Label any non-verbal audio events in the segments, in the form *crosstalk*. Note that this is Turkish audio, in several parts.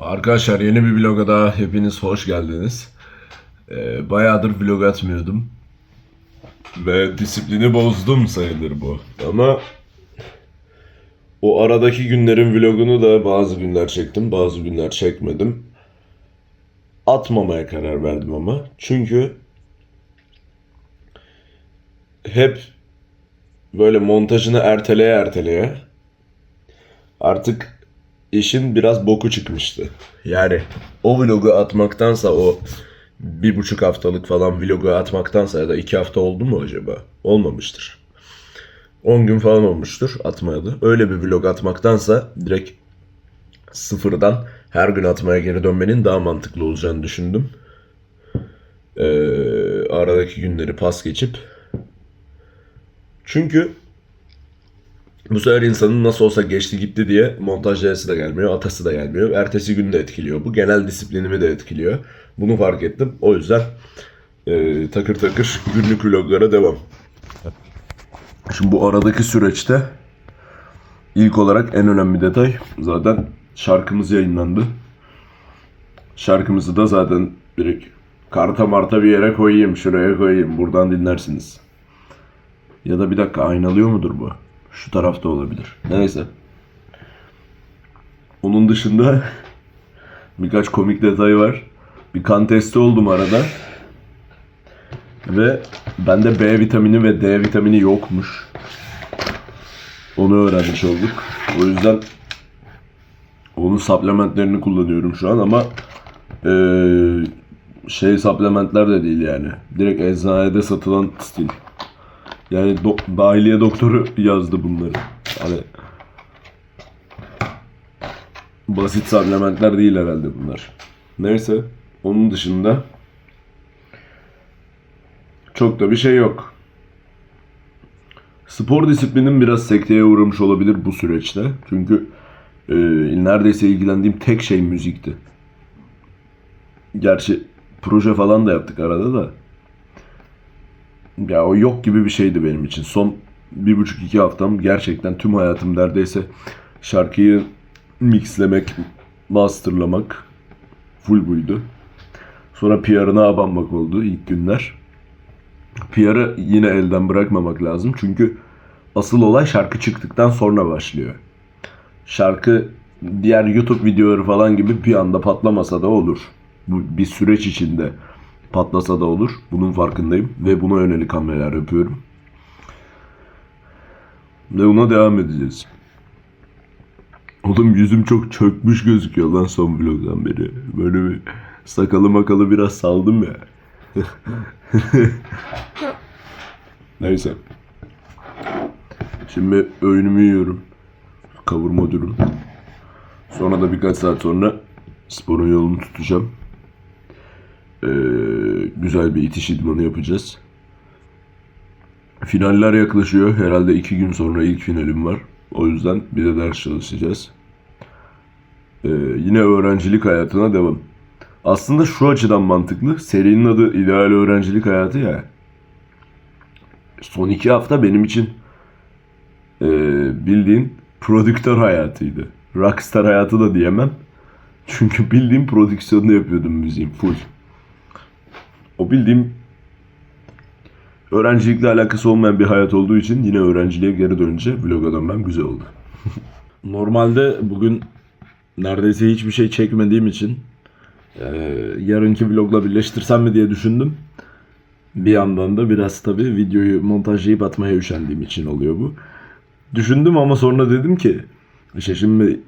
Arkadaşlar yeni bir vloga daha hepiniz hoş geldiniz. Ee, bayağıdır vlog atmıyordum. Ve disiplini bozdum sayılır bu. Ama o aradaki günlerin vlogunu da bazı günler çektim, bazı günler çekmedim. Atmamaya karar verdim ama. Çünkü hep böyle montajını erteleye erteleye artık işin biraz boku çıkmıştı. Yani o vlogu atmaktansa o bir buçuk haftalık falan vlogu atmaktansa ya da iki hafta oldu mu acaba? Olmamıştır. 10 gün falan olmuştur atmayalı. Öyle bir vlog atmaktansa direkt sıfırdan her gün atmaya geri dönmenin daha mantıklı olacağını düşündüm. Ee, aradaki günleri pas geçip. Çünkü bu sefer insanın nasıl olsa geçti gitti diye montajlayası da gelmiyor, atası da gelmiyor. Ertesi gün de etkiliyor. Bu genel disiplinimi de etkiliyor. Bunu fark ettim. O yüzden e, takır takır günlük vloglara devam. Şimdi bu aradaki süreçte ilk olarak en önemli detay zaten şarkımız yayınlandı. Şarkımızı da zaten direkt karta marta bir yere koyayım, şuraya koyayım. Buradan dinlersiniz. Ya da bir dakika aynalıyor mudur bu? Şu tarafta olabilir. Neyse. Onun dışında *laughs* birkaç komik detay var. Bir kan testi oldum arada. Ve bende B vitamini ve D vitamini yokmuş. Onu öğrenmiş olduk. O yüzden onun supplementlerini kullanıyorum şu an ama eee, şey supplementler de değil yani. Direkt eczanede satılan stil. Yani do- dahiliye doktoru yazdı bunları. Hani basit supplementler değil herhalde bunlar. Neyse. Onun dışında çok da bir şey yok. Spor disiplinim biraz sekteye uğramış olabilir bu süreçte. Çünkü e, neredeyse ilgilendiğim tek şey müzikti. Gerçi proje falan da yaptık arada da. Ya o yok gibi bir şeydi benim için. Son bir buçuk iki haftam gerçekten tüm hayatım neredeyse şarkıyı mixlemek, masterlamak full buydu. Sonra PR'ına abanmak oldu ilk günler. PR'ı yine elden bırakmamak lazım. Çünkü asıl olay şarkı çıktıktan sonra başlıyor. Şarkı diğer YouTube videoları falan gibi bir anda patlamasa da olur. Bu bir süreç içinde patlasa da olur. Bunun farkındayım ve buna yönelik hamleler yapıyorum. Ve buna devam edeceğiz. Oğlum yüzüm çok çökmüş gözüküyor lan son vlogdan beri. Böyle bir sakalı makalı biraz saldım ya. *laughs* Neyse. Şimdi öğünümü yiyorum. Kavurma dürüm. Sonra da birkaç saat sonra sporun yolunu tutacağım. Ee, güzel bir itiş idmanı yapacağız. Finaller yaklaşıyor. Herhalde iki gün sonra ilk finalim var. O yüzden bir de ders çalışacağız. Ee, yine öğrencilik hayatına devam. Aslında şu açıdan mantıklı. Serinin adı İdeal Öğrencilik Hayatı ya. Son iki hafta benim için ee, bildiğin prodüktör hayatıydı. Rockstar hayatı da diyemem. Çünkü bildiğim prodüksiyonunu yapıyordum müziğin full. O bildiğim öğrencilikle alakası olmayan bir hayat olduğu için yine öğrenciliğe geri dönünce vloga dönmem güzel oldu. *laughs* Normalde bugün neredeyse hiçbir şey çekmediğim için eee, yarınki vlogla birleştirsem mi diye düşündüm. Bir yandan da biraz tabii videoyu montajlayıp atmaya üşendiğim için oluyor bu. Düşündüm ama sonra dedim ki işte şimdi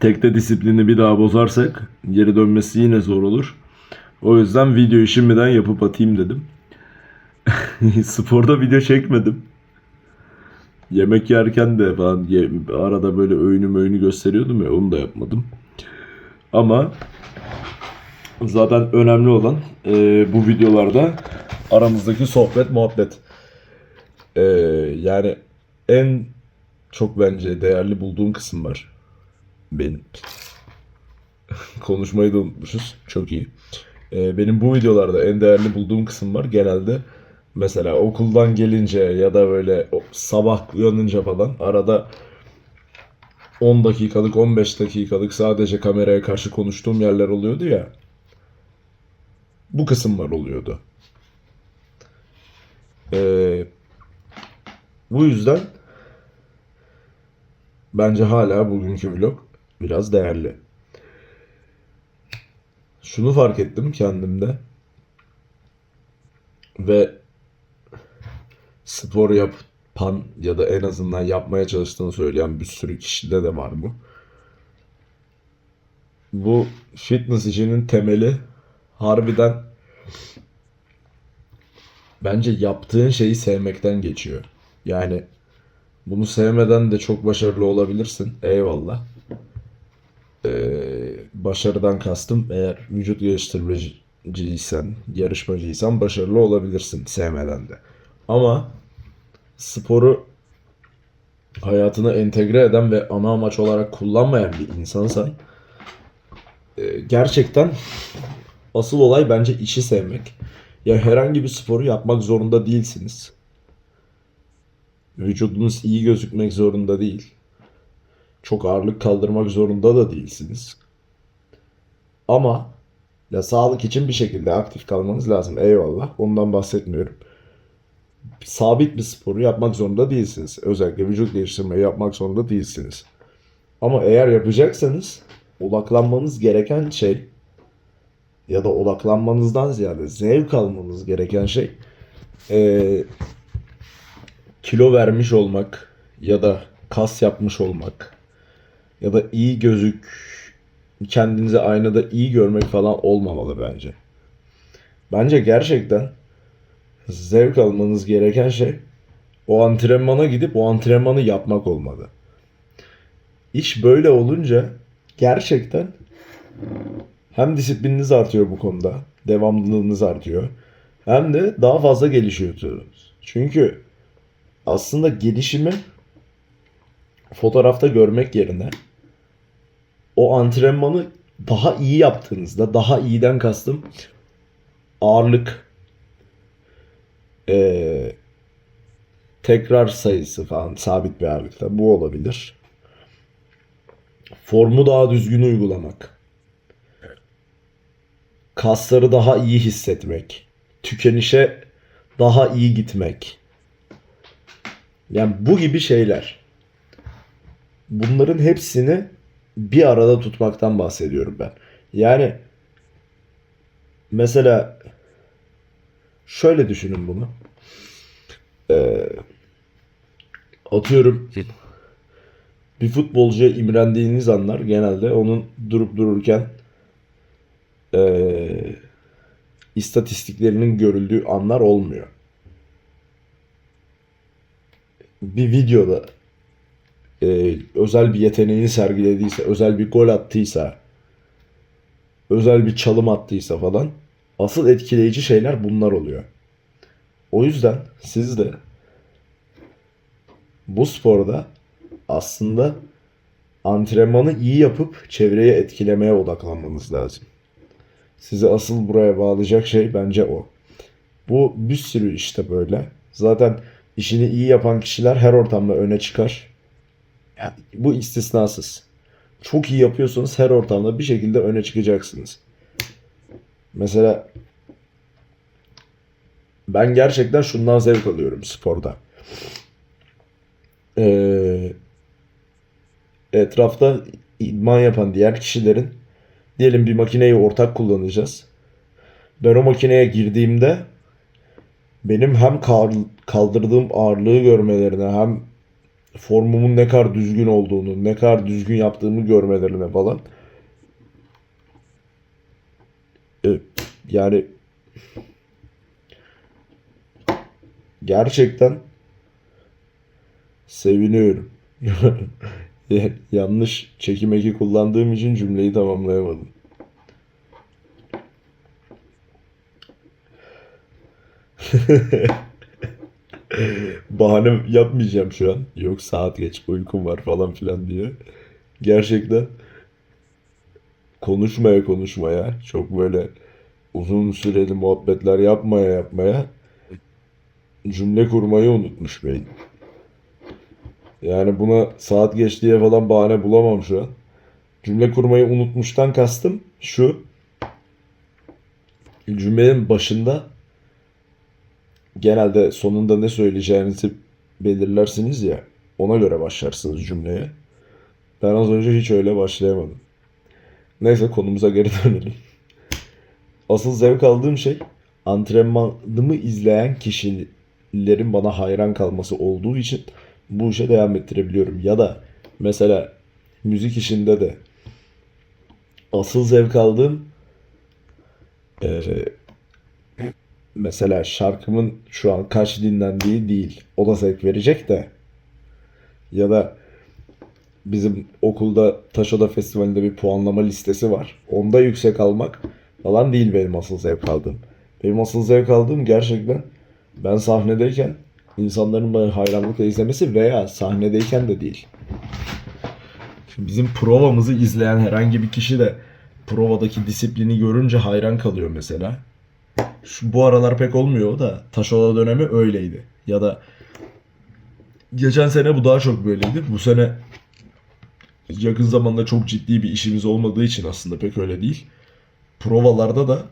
tekte disiplini bir daha bozarsak geri dönmesi yine zor olur. O yüzden videoyu şimdiden yapıp atayım dedim. *laughs* Sporda video çekmedim. Yemek yerken de falan arada böyle öğünü öğünü gösteriyordum ya onu da yapmadım. Ama zaten önemli olan e, bu videolarda aramızdaki sohbet muhabbet. E, yani en çok bence değerli bulduğum kısım var. Benim. *laughs* Konuşmayı da unutmuşuz. Çok iyi. Ee, benim bu videolarda en değerli bulduğum kısım var. Genelde mesela okuldan gelince ya da böyle sabah uyanınca falan arada 10 dakikalık, 15 dakikalık sadece kameraya karşı konuştuğum yerler oluyordu ya. Bu kısımlar oluyordu. Ee, bu yüzden bence hala bugünkü vlog biraz değerli. Şunu fark ettim kendimde ve spor yapan ya da en azından yapmaya çalıştığını söyleyen bir sürü kişide de var bu. Bu fitness işinin temeli harbiden bence yaptığın şeyi sevmekten geçiyor. Yani bunu sevmeden de çok başarılı olabilirsin. Eyvallah. Başarıdan kastım eğer vücut geliştirmeciysen, yarışmacıysan başarılı olabilirsin sevmeden de. Ama sporu hayatına entegre eden ve ana amaç olarak kullanmayan bir insansan e, gerçekten asıl olay bence işi sevmek. Ya herhangi bir sporu yapmak zorunda değilsiniz. Vücudunuz iyi gözükmek zorunda değil. Çok ağırlık kaldırmak zorunda da değilsiniz. Ama ya sağlık için bir şekilde aktif kalmanız lazım. Eyvallah. Ondan bahsetmiyorum. Sabit bir sporu yapmak zorunda değilsiniz. Özellikle vücut geliştirmeyi yapmak zorunda değilsiniz. Ama eğer yapacaksanız odaklanmanız gereken şey ya da odaklanmanızdan ziyade zevk almanız gereken şey eee, kilo vermiş olmak ya da kas yapmış olmak ya da iyi gözük kendinizi aynada iyi görmek falan olmamalı bence. Bence gerçekten zevk almanız gereken şey o antrenmana gidip o antrenmanı yapmak olmalı. İş böyle olunca gerçekten hem disiplininiz artıyor bu konuda, devamlılığınız artıyor. Hem de daha fazla gelişiyorsunuz. Çünkü aslında gelişimi fotoğrafta görmek yerine o antrenmanı daha iyi yaptığınızda, daha iyiden kastım ağırlık, eee, tekrar sayısı falan sabit bir ağırlıkta bu olabilir. Formu daha düzgün uygulamak, kasları daha iyi hissetmek, tükenişe daha iyi gitmek. Yani bu gibi şeyler. Bunların hepsini bir arada tutmaktan bahsediyorum ben. Yani mesela şöyle düşünün bunu. Ee, atıyorum bir futbolcuya imrendiğiniz anlar genelde onun durup dururken ee, istatistiklerinin görüldüğü anlar olmuyor. Bir videoda e, özel bir yeteneğini sergilediyse, özel bir gol attıysa, özel bir çalım attıysa falan asıl etkileyici şeyler bunlar oluyor. O yüzden siz de bu sporda aslında antrenmanı iyi yapıp çevreye etkilemeye odaklanmanız lazım. Sizi asıl buraya bağlayacak şey bence o. Bu bir sürü işte böyle. Zaten işini iyi yapan kişiler her ortamda öne çıkar. Yani bu istisnasız. Çok iyi yapıyorsanız her ortamda bir şekilde öne çıkacaksınız. Mesela ben gerçekten şundan zevk alıyorum sporda. Ee, etrafta idman yapan diğer kişilerin diyelim bir makineyi ortak kullanacağız. Ben o makineye girdiğimde benim hem kaldırdığım ağırlığı görmelerine hem formumun ne kadar düzgün olduğunu, ne kadar düzgün yaptığımı görmelerine falan. E, yani gerçekten seviniyorum. Ya- *laughs* Yanlış çekim eki kullandığım için cümleyi tamamlayamadım. *laughs* *laughs* Bahane yapmayacağım şu an. Yok saat geç uykum var falan filan diye. Gerçekten konuşmaya konuşmaya çok böyle uzun süreli muhabbetler yapmaya yapmaya cümle kurmayı unutmuş beyin. Yani buna saat geçtiğe falan bahane bulamam şu an. Cümle kurmayı unutmuştan kastım şu. Cümlenin başında genelde sonunda ne söyleyeceğinizi belirlersiniz ya. Ona göre başlarsınız cümleye. Ben az önce hiç öyle başlayamadım. Neyse konumuza geri *laughs* dönelim. Asıl zevk aldığım şey antrenmanımı izleyen kişilerin bana hayran kalması olduğu için bu işe devam ettirebiliyorum. Ya da mesela müzik işinde de asıl zevk aldığım eee, mesela şarkımın şu an kaç dinlendiği değil. O da zevk verecek de. Ya da bizim okulda Taşoda Festivali'nde bir puanlama listesi var. Onda yüksek almak falan değil benim asıl zevk aldığım. Benim asıl zevk aldığım gerçekten ben sahnedeyken insanların bana hayranlıkla izlemesi veya sahnedeyken de değil. Şimdi bizim provamızı izleyen herhangi bir kişi de provadaki disiplini görünce hayran kalıyor mesela. Şu, bu aralar pek olmuyor da Taşola dönemi öyleydi. Ya da geçen sene bu daha çok böyleydi. Bu sene yakın zamanda çok ciddi bir işimiz olmadığı için aslında pek öyle değil. Provalarda da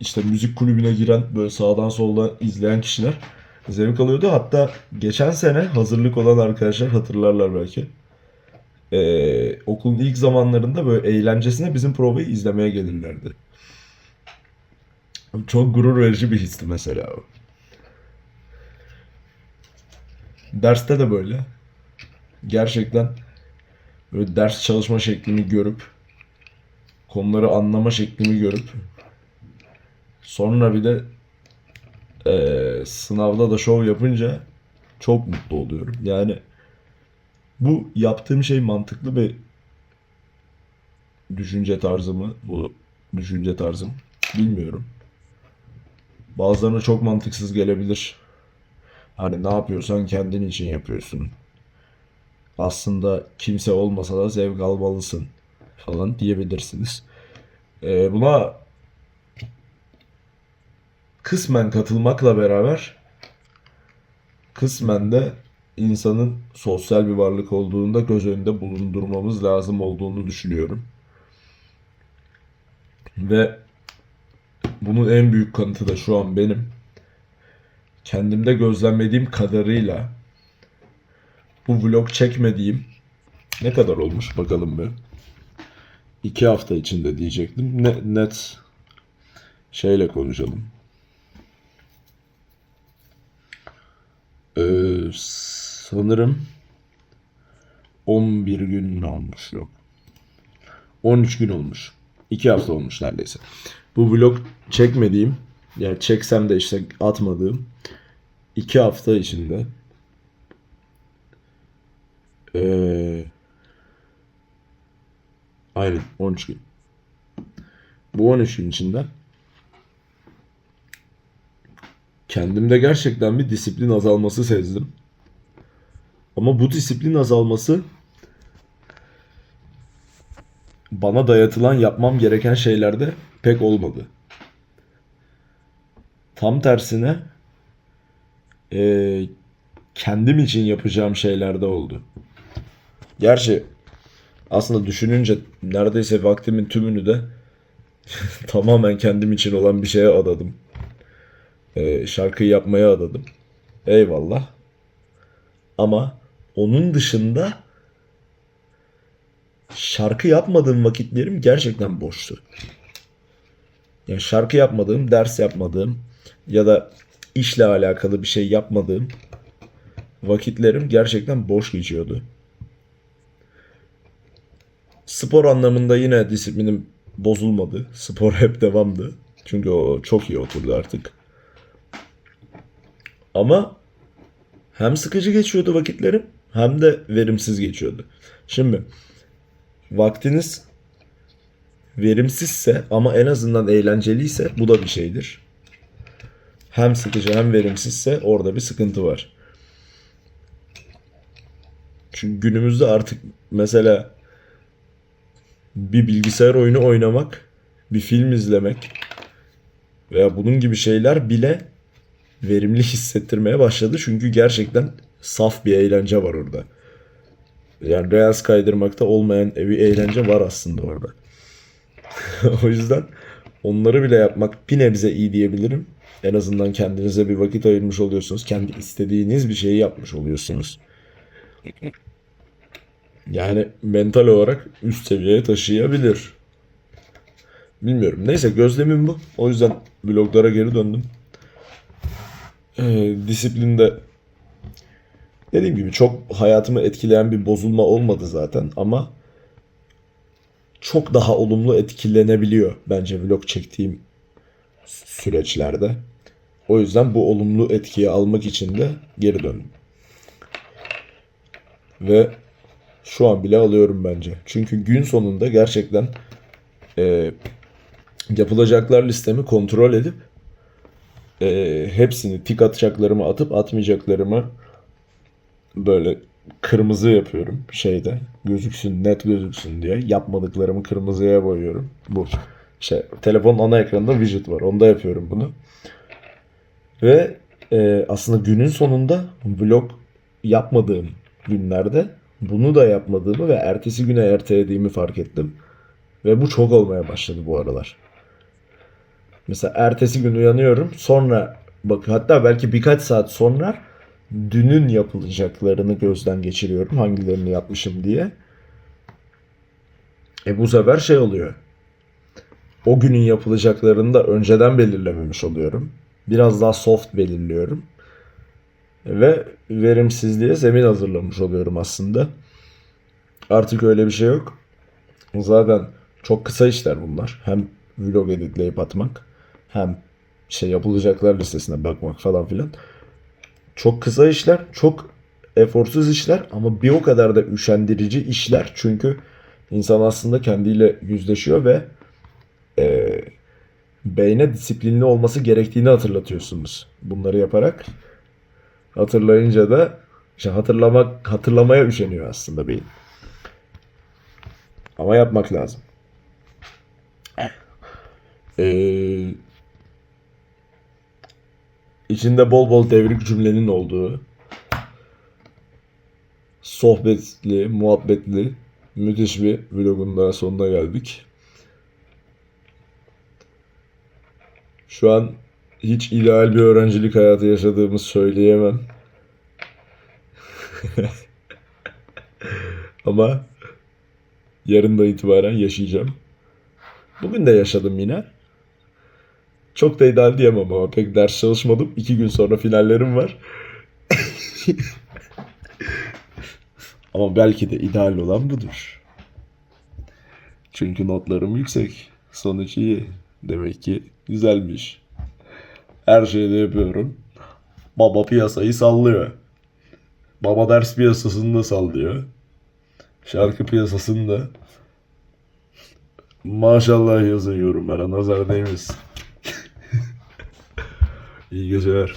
işte müzik kulübüne giren böyle sağdan soldan izleyen kişiler zevk alıyordu. Hatta geçen sene hazırlık olan arkadaşlar hatırlarlar belki. Ee, okulun ilk zamanlarında böyle eğlencesine bizim provayı izlemeye gelirlerdi. Çok gurur verici bir histi mesela o. Derste de böyle. Gerçekten böyle ders çalışma şeklimi görüp konuları anlama şeklimi görüp sonra bir de eee, sınavda da şov yapınca çok mutlu oluyorum. Yani bu yaptığım şey mantıklı bir düşünce tarzı mı? Bu düşünce tarzım bilmiyorum. Bazılarına çok mantıksız gelebilir. Hani ne yapıyorsan kendin için yapıyorsun. Aslında kimse olmasa da zevk almalısın falan diyebilirsiniz. Ee, buna kısmen katılmakla beraber kısmen de insanın sosyal bir varlık olduğunda göz önünde bulundurmamız lazım olduğunu düşünüyorum. Ve bunun en büyük kanıtı da şu an benim. Kendimde gözlemlediğim kadarıyla bu vlog çekmediğim ne kadar olmuş bakalım bir. İki hafta içinde diyecektim. Ne, net şeyle konuşalım. Ee, sanırım 11 gün olmuş yok. 13 gün olmuş. 2 hafta olmuş neredeyse. Bu vlog çekmediğim, yani çeksem de işte atmadığım 2 hafta içinde ee, aynen 13 gün. Bu 13 gün içinde kendimde gerçekten bir disiplin azalması sezdim. Ama bu disiplin azalması bana dayatılan yapmam gereken şeylerde pek olmadı. Tam tersine eee, kendim için yapacağım şeylerde oldu. Gerçi aslında düşününce neredeyse vaktimin tümünü de *laughs* tamamen kendim için olan bir şeye adadım. Eee, şarkıyı yapmaya adadım. Eyvallah. Ama onun dışında şarkı yapmadığım vakitlerim gerçekten boştu. Yani şarkı yapmadığım, ders yapmadığım ya da işle alakalı bir şey yapmadığım vakitlerim gerçekten boş geçiyordu. Spor anlamında yine disiplinim bozulmadı. Spor hep devamdı. Çünkü o çok iyi oturdu artık. Ama hem sıkıcı geçiyordu vakitlerim hem de verimsiz geçiyordu. Şimdi vaktiniz verimsizse ama en azından eğlenceliyse bu da bir şeydir. Hem sıkıcı hem verimsizse orada bir sıkıntı var. Çünkü günümüzde artık mesela bir bilgisayar oyunu oynamak, bir film izlemek veya bunun gibi şeyler bile verimli *laughs* hissettirmeye başladı. Çünkü gerçekten saf bir eğlence var orada. Yani Reels kaydırmakta olmayan bir eğlence var aslında orada. *laughs* o yüzden onları bile yapmak bir nebze iyi diyebilirim. En azından kendinize bir vakit ayırmış oluyorsunuz. Kendi istediğiniz bir şeyi yapmış oluyorsunuz. Yani mental olarak üst seviyeye taşıyabilir. Bilmiyorum. Neyse gözlemim bu. O yüzden vloglara geri döndüm. Ee, disiplinde dediğim gibi çok hayatımı etkileyen bir bozulma olmadı zaten ama çok daha olumlu etkilenebiliyor bence vlog çektiğim süreçlerde. O yüzden bu olumlu etkiyi almak için de geri döndüm. Ve şu an bile alıyorum bence. Çünkü gün sonunda gerçekten e, yapılacaklar listemi kontrol edip e, hepsini tik atacaklarımı atıp atmayacaklarımı böyle kırmızı yapıyorum şeyde. Gözüksün net gözüksün diye. Yapmadıklarımı kırmızıya boyuyorum. Bu. Şey telefonun ana ekranında widget var. Onda yapıyorum bunu. Ve e, aslında günün sonunda vlog yapmadığım günlerde bunu da yapmadığımı ve ertesi güne ertelediğimi fark ettim. Ve bu çok olmaya başladı bu aralar. Mesela ertesi gün uyanıyorum. Sonra bak hatta belki birkaç saat sonra dünün yapılacaklarını gözden geçiriyorum. Hangilerini yapmışım diye. E bu sefer şey oluyor. O günün yapılacaklarını da önceden belirlememiş oluyorum. Biraz daha soft belirliyorum. Ve verimsizliğe zemin hazırlamış oluyorum aslında. Artık öyle bir şey yok. Zaten çok kısa işler bunlar. Hem vlog editleyip atmak hem şey yapılacaklar listesine bakmak falan filan. Çok kısa işler, çok eforsuz işler ama bir o kadar da üşendirici işler. Çünkü insan aslında kendiyle yüzleşiyor ve e, beyne disiplinli olması gerektiğini hatırlatıyorsunuz. Bunları yaparak hatırlayınca da işte hatırlamak hatırlamaya üşeniyor aslında beyin. Ama yapmak lazım. Ee, içinde bol bol devrik cümlenin olduğu sohbetli, muhabbetli müthiş bir vlogun daha sonuna geldik. Şu an hiç ideal bir öğrencilik hayatı yaşadığımı söyleyemem. *laughs* Ama yarın da itibaren yaşayacağım. Bugün de yaşadım yine. Çok da ideal diyemem ama pek ders çalışmadım. İki gün sonra finallerim var. *laughs* ama belki de ideal olan budur. Çünkü notlarım yüksek. Sonuç iyi. Demek ki güzelmiş. Her şeyde yapıyorum. Baba piyasayı sallıyor. Baba ders piyasasını da sallıyor. Şarkı piyasasını da. Maşallah yazıyorum ben. Nazar değmesin. İyi geceler.